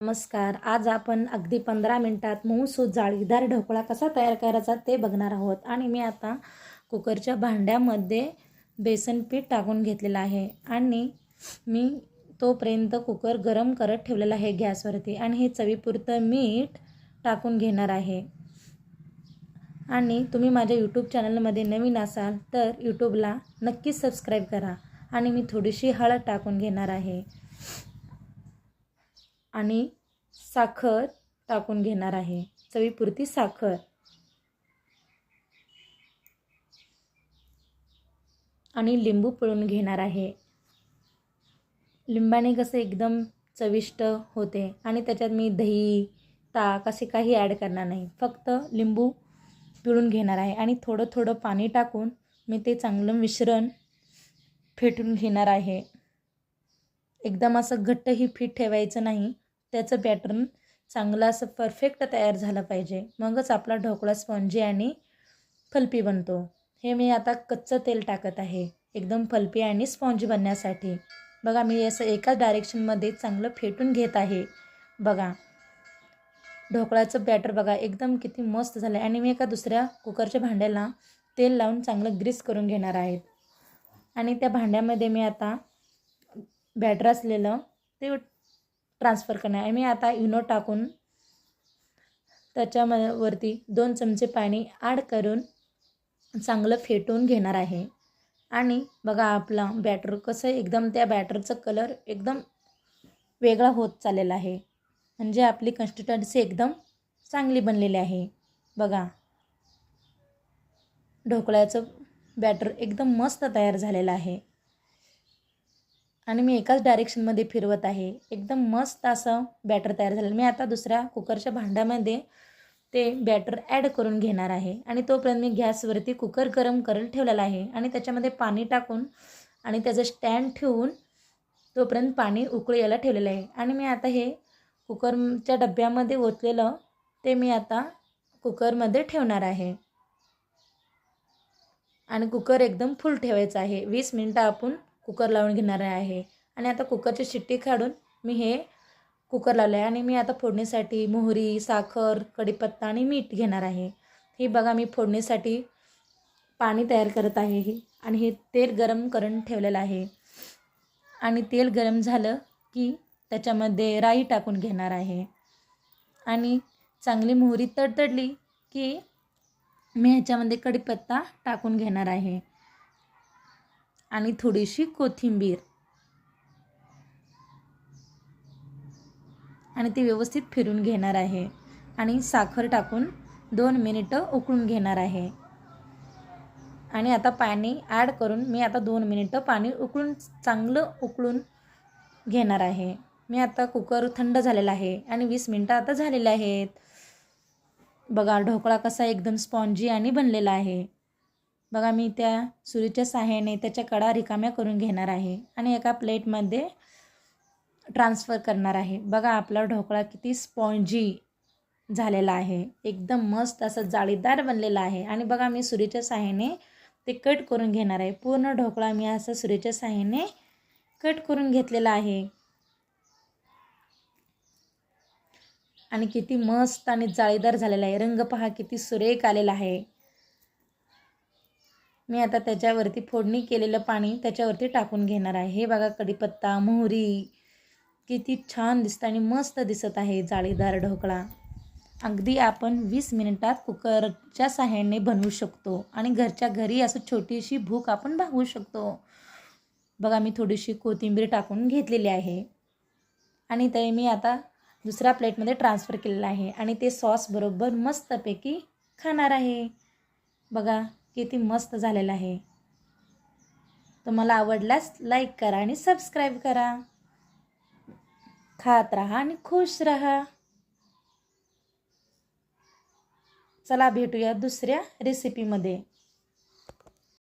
नमस्कार. आज आपण अगदी पंधरा मिनटात मऊसूत जाळीदार ढोकळा कसा तयार करायचा ते बघणार आहोत. आणि मी आता कुकरच्या भांड्यामध्ये बेसन पीठ टाकून घेतलेलं आहे. आणि मी तोपर्यंत कुकर गरम करत ठेवलेला आहे गॅसवरती. आणि हे चवीपुरतं मीठ टाकून घेणार आहे. आणि तुम्ही माझ्या यूट्यूब चॅनलमध्ये नवीन असाल तर यूट्यूबला नक्कीच सबस्क्राईब करा. आणि मी थोडीशी हळद टाकून घेणार आहे. आणि साखर टाकून घेणार आहे. चवीपुरती साखर. आणि लिंबू पिळून घेणार आहे. लिंबाने कसं एकदम चविष्ट होते. आणि त्याच्यात मी दही ताक असे काही ॲड करणार नाही. फक्त लिंबू पिळून घेणार आहे. आणि थोडं थोडं पाणी टाकून मी ते चांगलं मिश्रण फेटून घेणार आहे. एकदम असं घट्टही फिट ठेवायचं नाही. त्याचं पॅटर्न चांगलं असं परफेक्ट तयार झालं पाहिजे. मगच आपला ढोकळा स्पॉन्जी आणि फलपी बनतो. हे मी आता कच्चं तेल टाकत आहे. एकदम फलपी आणि स्पॉन्जी बनण्यासाठी. बघा मी असं एकाच डायरेक्शनमध्ये चांगलं फेटून घेत आहे. बघा ढोकळ्याचं बॅटर बघा एकदम किती मस्त झालं आहे आणि मी एका दुसऱ्या कुकरच्या भांड्याला तेल लावून चांगलं ग्रीस करून घेणार आहेत आणि त्या भांड्यामध्ये मी आता बॅटर असलेलं ते ट्रान्सफर करणार. आहे मी आता इनो टाकून त्याच्यावरती दोन चमचे पाणी ॲड करून चांगलं फेटून घेणार आहे. आणि बघा आपला बॅटर कसं एकदम त्या बॅटरचं कलर एकदम वेगळा होत चाललेला आहे. म्हणजे आपली कन्सिस्टन्सी एकदम चांगली बनलेली आहे. बघा. ढोकळ्याचं बॅटर एकदम मस्त तयार झालेलं आहे. आणि मी एकाच डायरेक्शनमध्ये फिरवत आहे. एकदम मस्त असं बॅटर तयार झालं मी आता दुसऱ्या कुकरच्या भांड्यामध्ये ते बॅटर ॲड करून घेणार आहे. आणि तोपर्यंत मी गॅसवरती कुकर गरम करत ठेवलेला आहे. आणि त्याच्यामध्ये पाणी टाकून आणि त्याचं स्टँड ठेवून तोपर्यंत पाणी उकळी यायला ठेवलेलं आहे. आणि मी आता हे कुकरच्या डब्यामध्ये ओतलेलं ते मी आता कुकरमध्ये ठेवणार आहे. आणि कुकर एकदम फुल ठेवायचं आहे. वीस मिनटं आपण कुकर लावून घेणार आहे. आणि आता कुकरची शिट्टी काढून मी हे कुकर लावलं आहे आणि मी आता फोडणीसाठी मोहरी साखर कढीपत्ता आणि मीठ घेणार आहे. हे बघा मी फोडणीसाठी पाणी तयार करत आहे हे. आणि हे तेल गरम करून ठेवलेलं आहे. आणि तेल गरम झालं की त्याच्यामध्ये राई टाकून घेणार आहे. आणि चांगली मोहरी तडतडली की मी ह्याच्यामध्ये कडीपत्ता टाकून घेणार आहे. आणि थोडीशी कोथिंबीर. आणि ती व्यवस्थित फिरून घेणार आहे. आणि साखर टाकून दोन मिनिटं उकळून घेणार आहे. आणि आता पाणी ॲड करून मी आता दोन मिनिटं पाणी उकळून चांगलं उकळून घेणार आहे. मी आता कुकर थंड झालेला आहे आणि वीस मिनटं आता झालेले आहेत. बघा ढोकळा कसा एकदम स्पॉन्जी आणि बनलेला आहे. बघा मी त्या सुरीच्या सहाय्याने त्याच्या कडा रिकाम्या करून घेणार आहे आणि एका प्लेटमध्ये ट्रान्सफर करणार आहे. बघा आपला ढोकळा किती स्पॉन्जी झालेला आहे. एकदम मस्त असं जाळीदार बनलेला आहे. आणि बघा मी सुरीच्या सहाय्याने ते कट करून घेणार आहे. पूर्ण ढोकळा मी असं सुरीच्या सहाय्याने कट करून घेतलेला आहे. आणि किती मस्त आणि जाळीदार झालेला आहे. रंग पहा किती सुरेख आलेला आहे. मी आता त्याच्यावरती फोडणी केलेलं पाणी त्याच्यावरती टाकून घेणार आहे. हे बघा कढीपत्ता मोहरी किती छान दिसतं आणि मस्त दिसत आहे जाळीदार ढोकळा. अगदी आपण वीस मिनिटात कुकरच्या साह्याने बनवू शकतो आणि घरच्या घरी असं छोटीशी भूक आपण भागवू शकतो. बघा मी थोडीशी कोथिंबीर टाकून घेतलेली आहे आणि ते मी आता दुसऱ्या प्लेटमध्ये ट्रान्सफर केलेलं आहे आणि ते सॉसबरोबर मस्तपैकी खाणार आहे. बघा किती मस्त झालेलं आहे. तुम्हाला आवडल्यास लाईक करा आणि सबस्क्राईब करा. खात राहा आणि खुश राहा. चला भेटूया दुसऱ्या रेसिपीमध्ये